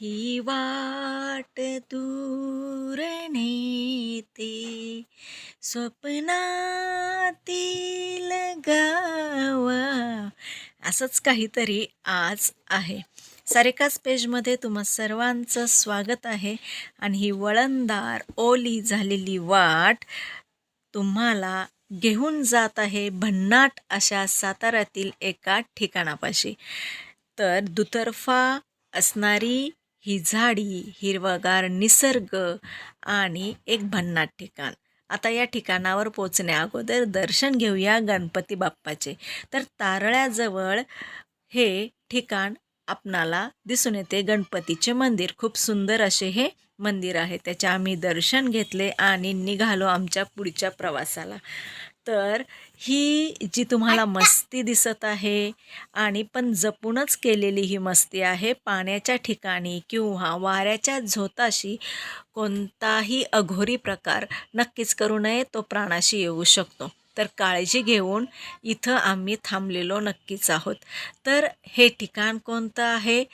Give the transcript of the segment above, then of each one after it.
ही वाट दूर नेते स्वप्नातील गावा. असंच काहीतरी आज आहे. सारेकाच पेजमध्ये तुम्हा सर्वांचं स्वागत आहे आणि ही वळणदार ओली झालेली वाट तुम्हाला घेऊन जात आहे भन्नाट अशा साताऱ्यातील एका ठिकाणापाशी. तर दुतर्फा असणारी ही झाडी हिरवगार निसर्ग आणि एक भन्नाट ठिकाण. आता या ठिकाणावर पोचण्या अगोदर दर्शन घेऊया गणपती बाप्पाचे. तर तारळ्याजवळ हे ठिकाण आपणाला दिसून येते. गणपतीचे मंदिर खूप सुंदर असे हे मंदिर आहे. त्याचे आम्ही दर्शन घेतले आणि निघालो आमच्या पुढच्या प्रवासाला. तर ही जी तुम्हाला मस्ती दिसत आहे आणि पण जपूनच केलेली ही मस्ती आहे पाण्याच्या ठिकाणी किंवा वाऱ्याच्या झोताशी कोणताही अघोरी प्रकार नक्कीच करू नये तो प्राणाशी येऊ शकतो. तर काळजी घेऊन इथं आम्ही थांबलेलो नक्कीच आहोत. तर हे ठिकाण कोणतं आहे?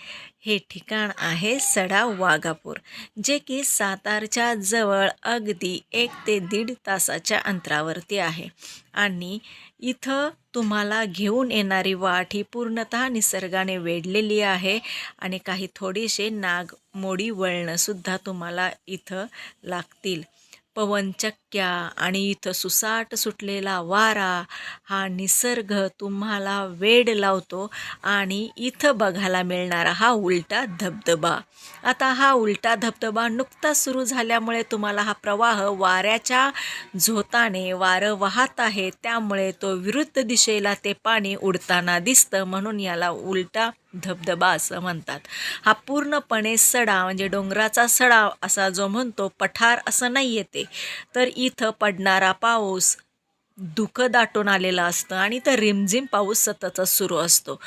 हे ठिकाण आहे सडा वाघापूर जे की सातारच्या जवळ अगदी एक ते दीड तासाच्या अंतरावरती आहे. आणि इथं तुम्हाला घेऊन येणारी वाट ही पूर्णतः निसर्गाने वेढलेली आहे आणि काही थोडीशे नागमोडी वळणंसुद्धा तुम्हाला इथं लागतील. पवनचक्क्या आणि इथं सुसाट सुटलेला वारा हा निसर्ग तुम्हाला वेड लावतो आणि इथं बघायला मिळणारा हा उलटा धबधबा. आता हा उलटा धबधबा नुकताच सुरू झाल्यामुळे तुम्हाला हा प्रवाह वाऱ्याच्या झोताने वारं वाहत आहे. त्यामुळे तो विरुद्ध दिशेला ते पाणी उडताना दिसतं म्हणून याला उलटा धबधबा असं म्हणतात. हा पूर्णपणे सडा म्हणजे डोंगराचा सडा असा जो म्हणतो पठार असं नाही येते तर इथं पडणारा पाऊस धुकं दाटून आलेलं असतं आणि तर रिमझिम पाऊस सततच सुरू असतो.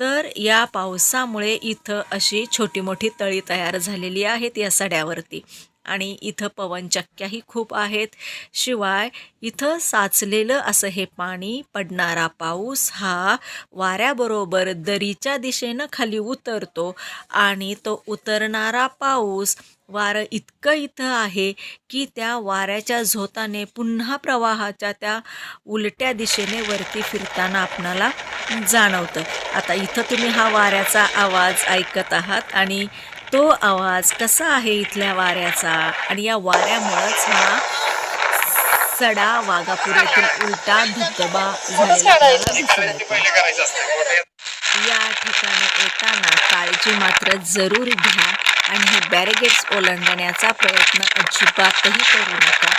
तर या पावसामुळे इथं अशी छोटी मोठी तळी तयार झालेली आहेत या सड्यावरती. आणि इथं पवनचक्क्याही खूप आहेत. शिवाय इथं साचलेलं असं हे पाणी पडणारा पाऊस हा वाऱ्याबरोबर दरीच्या दिशेनं खाली उतरतो आणि तो उतरणारा पाऊस वारं इतकं इथं आहे की त्या वाऱ्याच्या झोताने पुन्हा प्रवाहाच्या त्या उलट्या दिशेने वरती फिरताना आपणाला जाणवतं. आता इथं तुम्ही हा वाऱ्याचा आवाज ऐकत आहात आणि तो आवाज कसा आहे इथल्या वाऱ्याचा? आणि या वाऱ्यामुळंच हा सडा वाघापूर येथील उलटा धबधबा. या ठिकाणी येताना काळजी मात्र जरूर घ्या आणि हे बॅरिगेट्स ओलांडण्याचा प्रयत्न अजिबातही करू नका.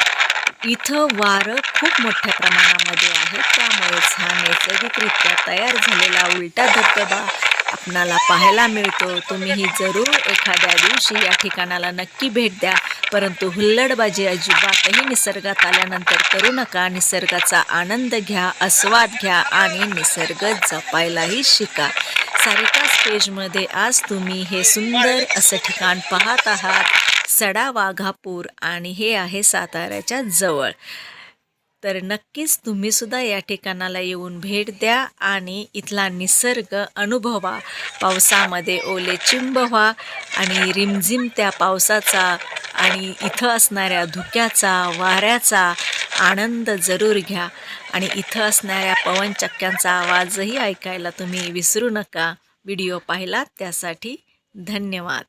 इथं वारं खूप मोठ्या प्रमाणामध्ये आहे त्यामुळेच हा नैसर्गिकरित्या तयार झालेला उलटा धबधबा आपणाला पाहायला मिळतो. तुम्हीही जरूर एखाद्या दिवशी या ठिकाणाला नक्की भेट द्या. परंतु हुल्लडबाजी अजिबातही निसर्गात आल्यानंतर करू नका. निसर्गाचा आनंद घ्या आस्वाद घ्या आणि निसर्ग जपायलाही शिका. सारिका स्टेजमध्ये आज तुम्ही हे सुंदर असं ठिकाण पाहत आहात. सडा वाघापूर आणि हे आहे साताऱ्याच्या जवळ. तर नक्कीच तुम्हीसुद्धा या ठिकाणाला येऊन भेट द्या आणि इथला निसर्ग अनुभवा. पावसामध्ये ओले चिंब व्हा आणि रिमझिम त्या पावसाचा आणि इथं असणाऱ्या धुक्याचा वाऱ्याचा आनंद जरूर घ्या. आणि इथं असणाऱ्या पवनचक्क्यांचा आवाजही ऐकायला तुम्ही विसरू नका. व्हिडिओ पाहिलात त्यासाठी धन्यवाद.